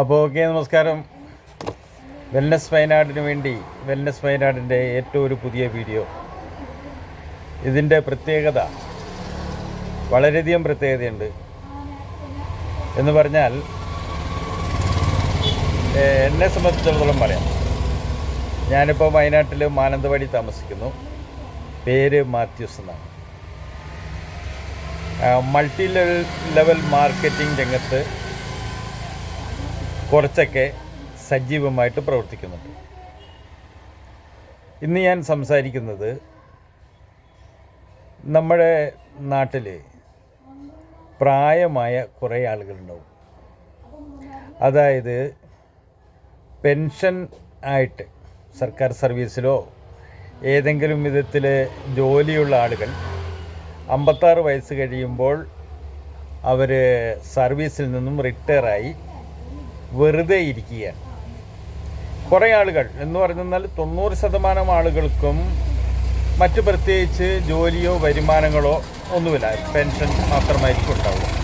അപ്പോൾ ഓക്കെ നമസ്കാരം. വെൽനസ് വയനാടിന് വേണ്ടി വെൽനസ് വയനാടിന്റെ ഏറ്റവും ഒരു പുതിയ വീഡിയോ. ഇതിന്റെ പ്രത്യേകത വളരെയധികം പ്രത്യേകതയുണ്ട്. എന്ന് പറഞ്ഞാൽ എന്നെ സംബന്ധിച്ചിടത്തോളം പറയാം. ഞാനിപ്പോൾ വയനാട്ടിൽ മാനന്തവാടി താമസിക്കുന്നു. പേര് മാത്യൂസ് എന്നാണ്. മൾട്ടി ലെവൽ ലെവൽ മാർക്കറ്റിംഗ് രംഗത്ത് കുറച്ചൊക്കെ സജീവമായിട്ട് പ്രവർത്തിക്കുന്നുണ്ട്. ഇന്ന് ഞാൻ സംസാരിക്കുന്നത് നമ്മുടെ നാട്ടിൽ പ്രായമായ കുറേ ആളുകളുണ്ടാവും. അതായത് പെൻഷൻ ആയിട്ട് സർക്കാർ സർവീസിലോ ഏതെങ്കിലും വിധത്തിൽ ജോലിയുള്ള ആളുകൾ അമ്പത്താറ് വയസ്സ് കഴിയുമ്പോൾ അവർ സർവീസിൽ നിന്നും റിട്ടയറായി വെറുതെ ഇരിക്കുകയാണ്. കുറേ ആളുകൾ എന്ന് പറഞ്ഞാൽ തൊണ്ണൂറ് ശതമാനം ആളുകൾക്കും മറ്റ് പ്രത്യേകിച്ച് ജോലിയോ വരുമാനങ്ങളോ ഒന്നുമില്ല. പെൻഷൻ മാത്രമായിരിക്കും ഉണ്ടാവുക.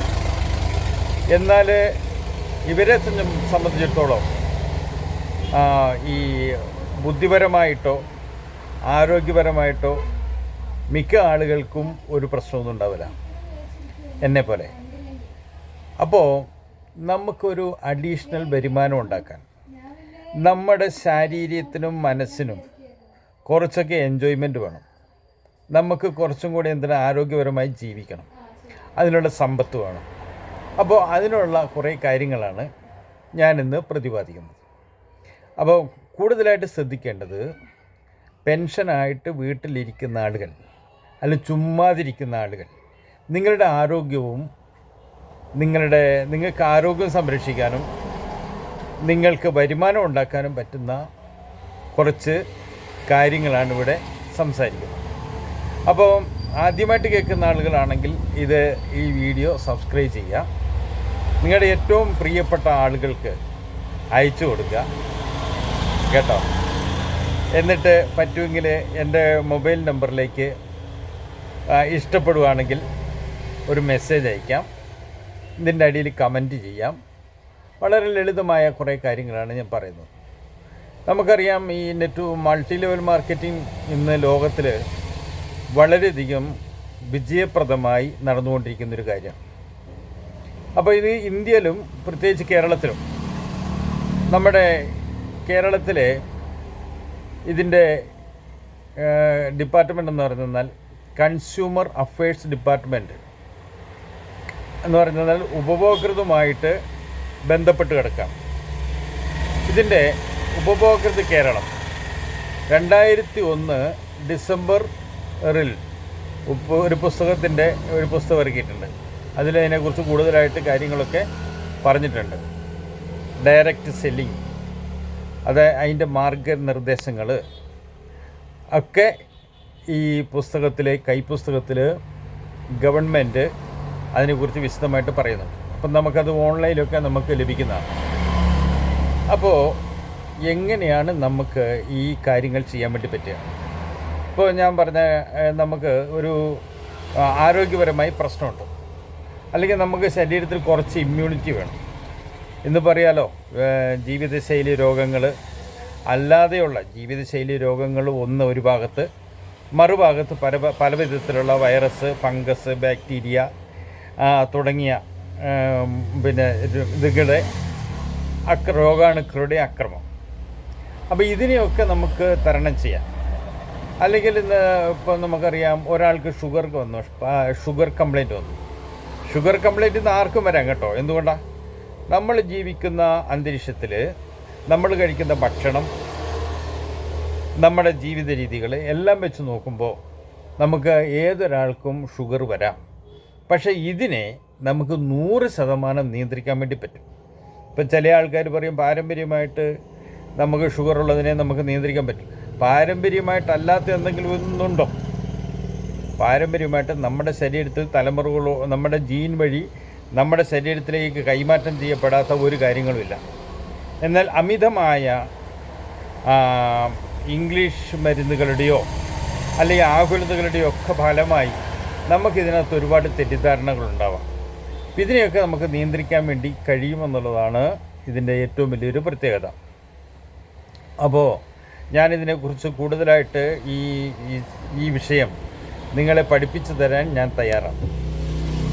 എന്നാൽ ഇവരെ സംബ- സംബന്ധിച്ചിടത്തോളം ഈ ബുദ്ധിപരമായിട്ടോ ആരോഗ്യപരമായിട്ടോ മിക്ക ആളുകൾക്കും ഒരു പ്രശ്നമൊന്നും ഉണ്ടാവില്ല. എന്നെ പോലെ അപ്പോൾ നമുക്കൊരു അഡീഷണൽ വരുമാനം ഉണ്ടാക്കാൻ. നമ്മുടെ ശാരീരത്തിനും മനസ്സിനും കുറച്ചൊക്കെ എൻജോയ്മെന്റ് വേണം. നമുക്ക് കുറച്ചും കൂടി എന്തിനാ ആരോഗ്യപരമായി ജീവിക്കണം. അതിനുള്ള സമ്പത്ത് വേണം. അപ്പോൾ അതിനുള്ള കുറേ കാര്യങ്ങളാണ് ഞാനിന്ന് പ്രതിപാദിക്കുന്നത്. അപ്പോൾ കൂടുതലായിട്ട് ശ്രദ്ധിക്കേണ്ടത് പെൻഷനായിട്ട് വീട്ടിലിരിക്കുന്ന ആളുകൾ അല്ലെങ്കിൽ ചുമ്മാതിരിക്കുന്ന ആളുകൾ നിങ്ങളുടെ ആരോഗ്യവും നിങ്ങളുടെ നിങ്ങൾക്ക് ആരോഗ്യം സംരക്ഷിക്കാനും നിങ്ങൾക്ക് വരുമാനം ഉണ്ടാക്കാനും പറ്റുന്ന കുറച്ച് കാര്യങ്ങളാണ് ഇവിടെ സംസാരിക്കുന്നത്. അപ്പോൾ ആദ്യമായിട്ട് കേൾക്കുന്ന ആളുകളാണെങ്കിൽ ഇത് ഈ വീഡിയോ സബ്സ്ക്രൈബ് ചെയ്യുക. നിങ്ങളുടെ ഏറ്റവും പ്രിയപ്പെട്ട ആളുകൾക്ക് അയച്ചു കൊടുക്കുക. കേട്ടോ? എന്നിട്ട് പറ്റുമെങ്കിൽ എന്റെ മൊബൈൽ നമ്പറിലേക്ക് ഇഷ്ടപ്പെടുവാണെങ്കിൽ ഒരു മെസ്സേജ് അയക്കാം. ഇതിന്റെ അടിയിൽ കമന്റ് ചെയ്യാം. വളരെ ലളിതമായ കുറേ കാര്യങ്ങളാണ് ഞാൻ പറയുന്നത്. നമുക്കറിയാം ഈ നെറ്റ് മൾട്ടി ലെവൽ മാർക്കറ്റിംഗ് ഇന്ന് ലോകത്തിൽ വളരെയധികം വിജയപ്രദമായി നടന്നുകൊണ്ടിരിക്കുന്നൊരു കാര്യമാണ് അപ്പോൾ ഇത് ഇന്ത്യയിലും പ്രത്യേകിച്ച് കേരളത്തിലും നമ്മുടെ കേരളത്തിലെ ഇതിന്റെ ഡിപ്പാർട്ട്മെന്റ് എന്ന് പറഞ്ഞാൽ കൺസ്യൂമർ അഫയേഴ്സ് ഡിപ്പാർട്ട്മെന്റ് എന്ന് പറഞ്ഞാൽ ഉപഭോക്തൃതുമായിട്ട് ബന്ധപ്പെട്ട് കിടക്കാം. ഇതിന്റെ ഉപഭോക്തൃ കേരളം. രണ്ടായിരത്തി ഒന്ന് ഡിസംബറിൽ ഒരു പുസ്തകത്തിന്റെ ഒരു പുസ്തകം ഇറക്കിയിട്ടുണ്ട് അതിലതിനെക്കുറിച്ച് കൂടുതലായിട്ട് കാര്യങ്ങളൊക്കെ പറഞ്ഞിട്ടുണ്ട്. Direct selling. അത് അതിന്റെ മാർഗനിർദ്ദേശങ്ങൾ ഒക്കെ ഈ പുസ്തകത്തിലെ കൈപ്പുസ്തകത്തിൽ ഗവൺമെന്റ് അതിനെക്കുറിച്ച് വിശദമായിട്ട് പറയുന്നുണ്ട്. അപ്പം നമുക്കത് ഓൺലൈനിലൊക്കെ നമുക്ക് ലഭിക്കുന്നതാണ്. അപ്പോൾ എങ്ങനെയാണ് നമുക്ക് ഈ കാര്യങ്ങൾ ചെയ്യാൻ വേണ്ടി പറ്റുക? ഇപ്പോൾ ഞാൻ പറഞ്ഞ നമുക്ക് ഒരു ആരോഗ്യപരമായി പ്രശ്നമുണ്ട്. അല്ലെങ്കിൽ നമുക്ക് ശരീരത്തിൽ കുറച്ച് ഇമ്മ്യൂണിറ്റി വേണം. എന്ന് പറയാലോ ജീവിതശൈലി രോഗങ്ങൾ അല്ലാതെയുള്ള ജീവിതശൈലി രോഗങ്ങൾ ഒന്ന് ഒരു ഭാഗത്ത് മറുഭാഗത്ത് പല പല വിധത്തിലുള്ള വൈറസ് ഫംഗസ് ബാക്ടീരിയ തുടങ്ങിയ പിന്നെ ഇത് ഇതുകളുടെ അക്ര രോഗാണുക്കളുടെ അക്രമം. അപ്പോൾ ഇതിനെയൊക്കെ നമുക്ക് തരണം ചെയ്യാം. അല്ലെങ്കിൽ ഇന്ന് ഇപ്പോൾ നമുക്കറിയാം ഒരാൾക്ക് ഷുഗർ വന്നു ഷുഗർ കംപ്ലൈന്റ് വന്നു. ഷുഗർ കംപ്ലൈന്റ് ഇന്ന് ആർക്കും വരാം കേട്ടോ. എന്തുകൊണ്ടാണ് നമ്മൾ ജീവിക്കുന്ന അന്തരീക്ഷത്തിൽ നമ്മൾ കഴിക്കുന്ന ഭക്ഷണം നമ്മുടെ ജീവിത രീതികൾ എല്ലാം വെച്ച് നോക്കുമ്പോൾ നമുക്ക് ഏതൊരാൾക്കും ഷുഗർ വരാം. പക്ഷേ ഇതിനെ നമുക്ക് നൂറ് ശതമാനം നിയന്ത്രിക്കാൻ വേണ്ടി പറ്റും. ഇപ്പം ചില ആൾക്കാർ പറയും പാരമ്പര്യമായിട്ട് നമുക്ക് ഷുഗർ ഉള്ളതിനെ നമുക്ക് നിയന്ത്രിക്കാൻ പറ്റും. പാരമ്പര്യമായിട്ടല്ലാത്ത എന്തെങ്കിലും ഒന്നുണ്ടോ? പാരമ്പര്യമായിട്ട് നമ്മുടെ ശരീരത്തിൽ തലമുറകളോ നമ്മുടെ ജീൻ വഴി നമ്മുടെ ശരീരത്തിലേക്ക് കൈമാറ്റം ചെയ്യപ്പെടാത്ത ഒരു കാര്യങ്ങളുമില്ല. എന്നാൽ അമിതമായ ഇംഗ്ലീഷ് മരുന്നുകളുടെയോ അല്ലെങ്കിൽ ആകുലതകളുടെയോ ഒക്കെ ഫലമായി നമുക്കിതിനകത്ത് ഒരുപാട് തെറ്റിദ്ധാരണകളുണ്ടാവാം അപ്പം ഇതിനെയൊക്കെ നമുക്ക് നിയന്ത്രിക്കാൻ വേണ്ടി കഴിയുമെന്നുള്ളതാണ് ഇതിന്റെ ഏറ്റവും വലിയൊരു പ്രത്യേകത. അപ്പോൾ ഞാനിതിനെക്കുറിച്ച് കൂടുതലായിട്ട് ഈ ഈ- വിഷയം നിങ്ങളെ പഠിപ്പിച്ചു തരാൻ ഞാൻ തയ്യാറാണ്.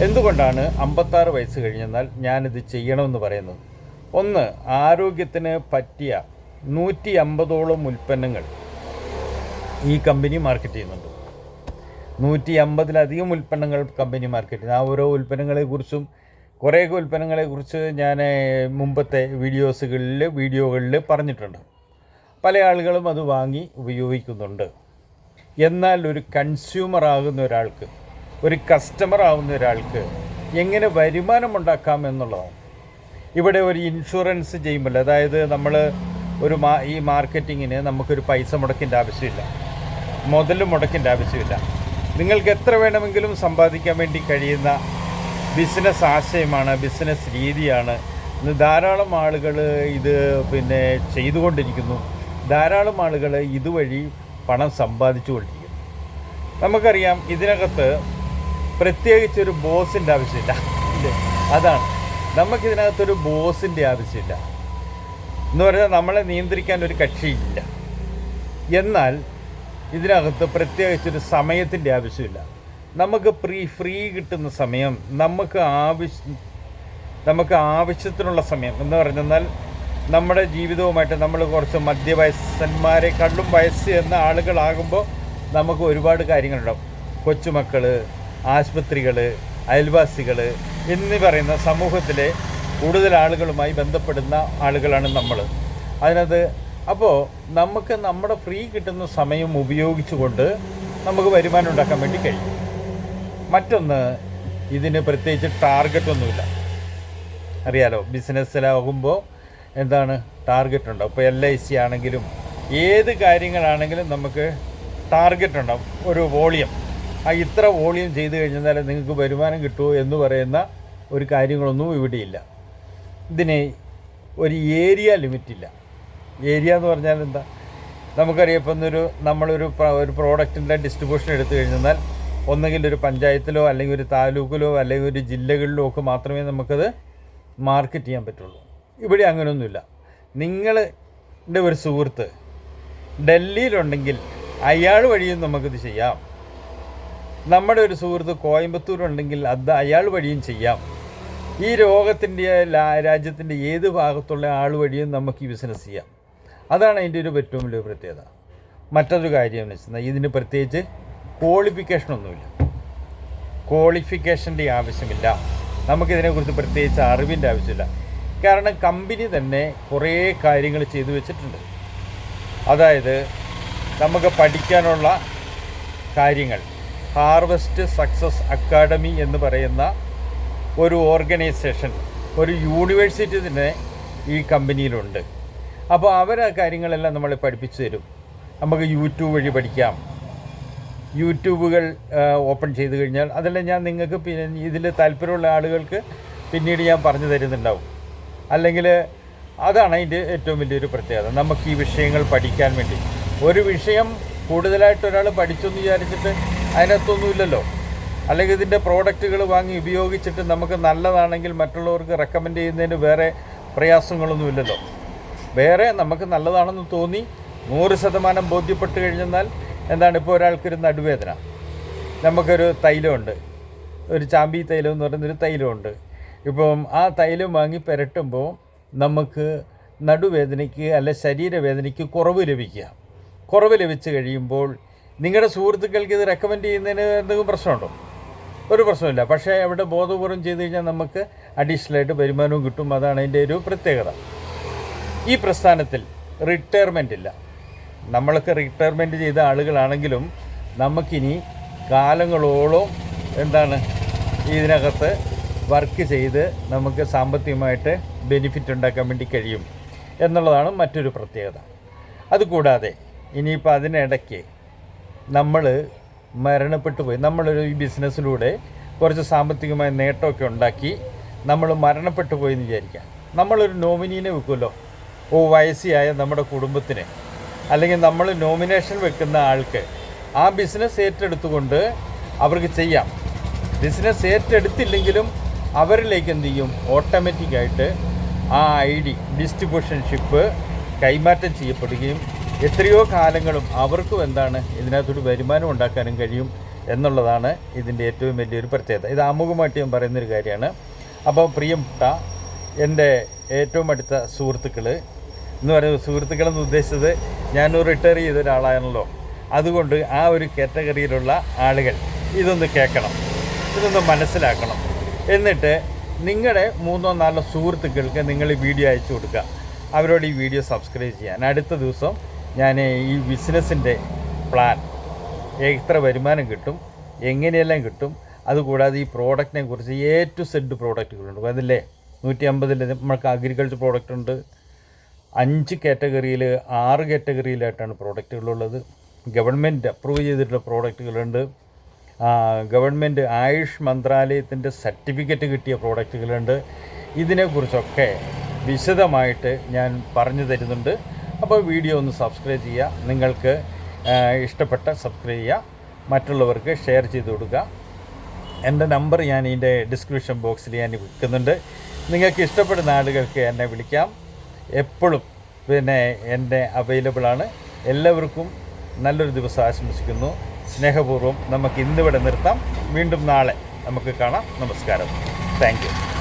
എന്തുകൊണ്ടാണ് അമ്പത്താറ് വയസ്സ് കഴിഞ്ഞെന്നാൽ ഞാനിത് ചെയ്യണമെന്ന് പറയുന്നത്? ഒന്ന് ആരോഗ്യത്തിന് പറ്റിയ നൂറ്റി അമ്പതോളം ഉൽപ്പന്നങ്ങൾ ഈ കമ്പനി മാർക്കറ്റ് ചെയ്യുന്നുണ്ട്. നൂറ്റി അമ്പതിലധികം ഉൽപ്പന്നങ്ങൾ കമ്പനി മാർക്കറ്റിൽ ആ ഓരോ ഉൽപ്പന്നങ്ങളെക്കുറിച്ചും കുറേ ഉൽപ്പന്നങ്ങളെക്കുറിച്ച് ഞാൻ മുമ്പത്തെ വീഡിയോസുകളിൽ വീഡിയോകളിൽ പറഞ്ഞിട്ടുണ്ട്. പല ആളുകളും അത് വാങ്ങി ഉപയോഗിക്കുന്നുണ്ട്. എന്നാൽ ഒരു കൺസ്യൂമർ ആകുന്ന ഒരാൾക്ക് ഒരു കസ്റ്റമർ ആകുന്ന ഒരാൾക്ക് എങ്ങനെ വരുമാനം ഉണ്ടാക്കാം എന്നുള്ളതാണ്. ഇവിടെ ഒരു ഇൻഷുറൻസ് ചെയ്യുമ്പോൾ അതായത് നമ്മൾ ഒരു മാ ഈ മാർക്കറ്റിങ്ങിന് നമുക്കൊരു പൈസ മുടക്കേണ്ട ആവശ്യമില്ല. മുതൽ മുടക്കേണ്ട ആവശ്യമില്ല. നിങ്ങൾക്ക് എത്ര വേണമെങ്കിലും സമ്പാദിക്കാൻ വേണ്ടി കഴിയുന്ന ബിസിനസ് ആശയമാണ് ബിസിനസ് രീതിയാണ്. ഇന്ന് ധാരാളം ആളുകൾ ഇത് പിന്നെ ചെയ്തുകൊണ്ടിരിക്കുന്നു. ധാരാളം ആളുകൾ ഇതുവഴി പണം സമ്പാദിച്ചു കൊണ്ടിരിക്കുന്നു നമുക്കറിയാം ഇതിനകത്ത് പ്രത്യേകിച്ചൊരു ബോസിന്റെ ആവശ്യമില്ല? അതാണ്. നമുക്കിതിനകത്തൊരു ബോസിന്റെ ആവശ്യമില്ല. എന്ന് പറഞ്ഞാൽ നമ്മളെ നിയന്ത്രിക്കാൻ ഒരു കക്ഷിയില്ല. എന്നാൽ ഇതിനകത്ത് പ്രത്യേകിച്ചൊരു സമയത്തിന്റെ ആവശ്യമില്ല. നമുക്ക് പ്രീ ഫ്രീ കിട്ടുന്ന സമയം നമുക്ക് ആവശ്യം നമുക്ക് ആവശ്യത്തിനുള്ള സമയം എന്ന് പറഞ്ഞാൽ നമ്മുടെ ജീവിതവുമായിട്ട് നമ്മൾ കുറച്ച് മധ്യവയസ്സന്മാരെ കള്ളും വയസ്സ് എന്ന ആളുകളാകുമ്പോൾ നമുക്ക് ഒരുപാട് കാര്യങ്ങളുണ്ടാവും. കൊച്ചുമക്കൾ ആശുപത്രികൾ അയൽവാസികൾ എന്നീ പറയുന്ന സമൂഹത്തിലെ കൂടുതൽ ആളുകളുമായി ബന്ധപ്പെടുന്ന ആളുകളാണ് നമ്മൾ അതിനകത്ത് അപ്പോൾ നമുക്ക് നമ്മുടെ ഫ്രീ കിട്ടുന്ന സമയം ഉപയോഗിച്ചുകൊണ്ട് നമുക്ക് വരുമാനം ഉണ്ടാക്കാൻ വേണ്ടി കഴിയും. മറ്റൊന്ന് ഇതിന് പ്രത്യേകിച്ച് ടാർഗറ്റൊന്നുമില്ല അറിയാലോ ബിസിനസ്സിലാകുമ്പോൾ എന്താണ് ടാർഗറ്റ് ഉണ്ടാവും. ഇപ്പോൾ എൽ ഐ സി ആണെങ്കിലും ഏത് കാര്യങ്ങളാണെങ്കിലും നമുക്ക് ടാർഗറ്റ് ഉണ്ടാവും. ഒരു വോളിയം. ആ ഇത്ര വോളിയം ചെയ്ത് കഴിഞ്ഞാൽ നിങ്ങൾക്ക് വരുമാനം കിട്ടുമോ എന്ന് പറയുന്ന ഒരു കാര്യങ്ങളൊന്നും ഇവിടെയില്ല. ഇതിന് ഒരു ഏരിയ ലിമിറ്റില്ല. ഏരിയ എന്ന് പറഞ്ഞാൽ എന്താ? നമുക്കറിയാം ഒരു നമ്മളൊരു ഒരു പ്രോഡക്റ്റിന്റെ ഡിസ്ട്രിബ്യൂഷൻ എടുത്തു കഴിഞ്ഞാൽ ഒന്നുകിൽ ഒരു പഞ്ചായത്തിലോ അല്ലെങ്കിൽ ഒരു താലൂക്കിലോ അല്ലെങ്കിൽ ഒരു ജില്ലകളിലോ ഒക്കെ മാത്രമേ നമുക്കത് മാർക്കറ്റ് ചെയ്യാൻ പറ്റുള്ളൂ. ഇവിടെ അങ്ങനെയൊന്നുമില്ല നിങ്ങളുടെ ഒരു സുഹൃത്ത് ഡൽഹിയിലുണ്ടെങ്കിൽ അയാൾ വഴിയും നമുക്കിത് ചെയ്യാം. നമ്മുടെ ഒരു സുഹൃത്ത് കോയമ്പത്തൂരുണ്ടെങ്കിൽ അത് അയാൾ വഴിയും ചെയ്യാം. ഈ രോഗത്തിന്റെ രാജ്യത്തിന്റെ ഏത് ഭാഗത്തുള്ള ആൾ വഴിയും നമുക്ക് ഈ ബിസിനസ് ചെയ്യാം. അതാണ് അതിന്റെ ഒരു ഏറ്റവും വലിയ പ്രത്യേകത. മറ്റൊരു കാര്യം വെച്ചാൽ ഇതിന് പ്രത്യേകിച്ച് ക്വാളിഫിക്കേഷനൊന്നുമില്ല ക്വാളിഫിക്കേഷന്റെ ആവശ്യമില്ല. നമുക്കിതിനെക്കുറിച്ച് പ്രത്യേകിച്ച് അറിവിന്റെ ആവശ്യമില്ല. കാരണം കമ്പനി തന്നെ കുറേ കാര്യങ്ങൾ ചെയ്തു വെച്ചിട്ടുണ്ട്. അതായത് നമുക്ക് പഠിക്കാനുള്ള കാര്യങ്ങൾ. ഹാർവസ്റ്റ് സക്സസ് അക്കാഡമി എന്ന് പറയുന്ന ഒരു ഓർഗനൈസേഷൻ ഒരു യൂണിവേഴ്സിറ്റി തന്നെ ഈ കമ്പനിയിലുണ്ട് അപ്പോൾ അവർ ആ കാര്യങ്ങളെല്ലാം നമ്മളെ പഠിപ്പിച്ചു തരും. നമുക്ക് യൂട്യൂബ് വഴി പഠിക്കാം. യൂട്യൂബുകൾ ഓപ്പൺ ചെയ്ത് കഴിഞ്ഞാൽ അതെല്ലാം ഞാൻ നിങ്ങൾക്ക് ഇതിൽ താല്പര്യമുള്ള ആളുകൾക്ക് പിന്നീട് ഞാൻ പറഞ്ഞു തരുന്നുണ്ടാവും. അല്ലെങ്കിൽ അതാണ് അതിന്റെ ഏറ്റവും വലിയൊരു പ്രത്യേകത. നമുക്ക് ഈ വിഷയങ്ങൾ പഠിക്കാൻ വേണ്ടി. ഒരു വിഷയം കൂടുതലായിട്ട് ഒരാൾ പഠിച്ചെന്ന് വിചാരിച്ചിട്ട് അതിനകത്തൊന്നുമില്ലല്ലോ അല്ലെങ്കിൽ ഇതിന്റെ പ്രോഡക്റ്റുകൾ വാങ്ങി ഉപയോഗിച്ചിട്ട് നമുക്ക് നല്ലതാണെങ്കിൽ മറ്റുള്ളവർക്ക് റെക്കമെൻഡ് ചെയ്യുന്നതിന് വേറെ പ്രയാസങ്ങളൊന്നുമില്ലല്ലോ വേറെ നമുക്ക് നല്ലതാണെന്ന് തോന്നി നൂറ് ശതമാനം ബോധ്യപ്പെട്ട് കഴിഞ്ഞെന്നാൽ എന്താണ് ഇപ്പോൾ ഒരാൾക്കൊരു നടുവേദന. നമുക്കൊരു തൈലമുണ്ട്. ഒരു ചാമ്പി തൈലം എന്ന് പറയുന്നൊരു തൈലമുണ്ട്. ഇപ്പം ആ തൈലം വാങ്ങി പുരട്ടുമ്പോൾ നമുക്ക് നടുവേദനയ്ക്ക് അല്ല ശരീരവേദനയ്ക്ക് കുറവ് ലഭിക്കുക. കുറവ് ലഭിച്ചു കഴിയുമ്പോൾ നിങ്ങളുടെ സുഹൃത്തുക്കൾക്ക് ഇത് റെക്കമെൻഡ് ചെയ്യുന്നതിന് എന്തെങ്കിലും പ്രശ്നമുണ്ടോ? ഒരു പ്രശ്നമില്ല. പക്ഷേ അവിടെ ബോധപൂർവം ചെയ്ത് കഴിഞ്ഞാൽ നമുക്ക് അഡീഷണലായിട്ട് വരുമാനവും കിട്ടും. അതാണ് അതിന്റെ ഒരു പ്രത്യേകത. ഈ പ്രസ്ഥാനത്തിൽ റിട്ടയർമെന്റ് ഇല്ല. നമ്മളൊക്കെ റിട്ടയർമെന്റ് ചെയ്ത ആളുകളാണെങ്കിലും നമുക്കിനി കാലങ്ങളോളം എന്താണ് ഇതിനകത്ത് വർക്ക് ചെയ്ത് നമുക്ക് സാമ്പത്തികമായിട്ട് ബെനിഫിറ്റ് ഉണ്ടാക്കാൻ വേണ്ടി കഴിയും എന്നുള്ളതാണ് മറ്റൊരു പ്രത്യേകത. അതുകൂടാതെ ഇനിയിപ്പോൾ അതിനിടയ്ക്ക് നമ്മൾ മരണപ്പെട്ടു പോയി. നമ്മളൊരു ഈ ബിസിനസ്സിലൂടെ കുറച്ച് സാമ്പത്തികമായ നേട്ടമൊക്കെ ഉണ്ടാക്കി നമ്മൾ മരണപ്പെട്ടു പോയി എന്ന് വിചാരിക്കാം. നമ്മളൊരു നോമിനീനെ വെക്കുമല്ലോ. വയസ്സിയായ നമ്മുടെ കുടുംബത്തിന് അല്ലെങ്കിൽ നമ്മൾ നോമിനേഷൻ വെക്കുന്ന ആൾക്ക് ആ ബിസിനസ് ഏറ്റെടുത്തുകൊണ്ട് അവർക്ക് ചെയ്യാം. ബിസിനസ് ഏറ്റെടുത്തില്ലെങ്കിലും അവരിലേക്ക് എന്ത് ചെയ്യും? ഓട്ടോമാറ്റിക്കായിട്ട് ആ ഐ ഡി ഡിസ്ട്രിബ്യൂഷൻഷിപ്പ് കൈമാറ്റം ചെയ്യപ്പെടുകയും എത്രയോ കാലങ്ങളും അവർക്കും എന്താണ് ഇതിനകത്തൊരു വരുമാനം ഉണ്ടാക്കാനും കഴിയും എന്നുള്ളതാണ് ഇതിന്റെ ഏറ്റവും വലിയൊരു പ്രത്യേകത. ഇത് ആമുഖമായിട്ട് ഞാൻ പറയുന്നൊരു കാര്യമാണ്. അപ്പോൾ പ്രിയപ്പെട്ട എന്റെ ഏറ്റവും അടുത്ത സുഹൃത്തുക്കൾ എന്ന് പറയുന്നത് സുഹൃത്തുക്കളെന്ന് ഉദ്ദേശിച്ചത് ഞാൻ റിട്ടയർ ചെയ്ത ഒരാളാണല്ലോ. അതുകൊണ്ട് ആ ഒരു കാറ്റഗറിയിലുള്ള ആളുകൾ ഇതൊന്ന് കേൾക്കണം. ഇതൊന്ന് മനസ്സിലാക്കണം. എന്നിട്ട് നിങ്ങളുടെ മൂന്നോ നാലോ സുഹൃത്തുക്കൾക്ക് നിങ്ങൾ ഈ വീഡിയോ അയച്ചു കൊടുക്കുക. അവരോട് ഈ വീഡിയോ സബ്സ്ക്രൈബ് ചെയ്യാൻ. അടുത്ത ദിവസം ഞാൻ ഈ ബിസിനസ്സിന്റെ പ്ലാൻ എത്ര വരുമാനം കിട്ടും എങ്ങനെയെല്ലാം കിട്ടും അതുകൂടാതെ ഈ പ്രോഡക്റ്റിനെ കുറിച്ച് എ ടു സെഡ് പ്രോഡക്റ്റുകളുണ്ട് അതില്ലേ? നൂറ്റി അമ്പതിൽ നമ്മൾക്ക് അഗ്രികൾച്ചർ പ്രോഡക്റ്റ് ഉണ്ട്. അഞ്ച് കാറ്റഗറിയിൽ ആറ് കാറ്റഗറിയിലായിട്ടാണ് പ്രോഡക്റ്റുകളുള്ളത് ഗവൺമെന്റ് അപ്രൂവ് ചെയ്തിട്ടുള്ള പ്രോഡക്റ്റുകളുണ്ട് ഗവൺമെന്റ് ആയുഷ് മന്ത്രാലയത്തിന്റെ സർട്ടിഫിക്കറ്റ് കിട്ടിയ പ്രോഡക്റ്റുകളുണ്ട് ഇതിനെക്കുറിച്ചൊക്കെ വിശദമായിട്ട് ഞാൻ പറഞ്ഞു തരുന്നുണ്ട്. അപ്പോൾ വീഡിയോ ഒന്ന് സബ്സ്ക്രൈബ് ചെയ്യുക. നിങ്ങൾക്ക് ഇഷ്ടപ്പെട്ട സബ്സ്ക്രൈബ് ചെയ്യുക. മറ്റുള്ളവർക്ക് ഷെയർ ചെയ്ത് കൊടുക്കുക. എന്റെ നമ്പർ ഞാൻ ഇതിന്റെ ഡിസ്ക്രിപ്ഷൻ ബോക്സിൽ ഞാൻ വെക്കുന്നുണ്ട്. നിങ്ങൾക്ക് ഇഷ്ടപ്പെടുന്ന ആളുകൾക്ക് എന്നെ വിളിക്കാം. എപ്പോഴും പിന്നെ എന്റെ അവൈലബിൾ ആണ് എല്ലാവർക്കും നല്ലൊരു ദിവസം ആശംസിക്കുന്നു. സ്നേഹപൂർവം നമുക്ക് ഇന്നിവിടെ നിർത്താം. വീണ്ടും നാളെ നമുക്ക് കാണാം. നമസ്കാരം. താങ്ക്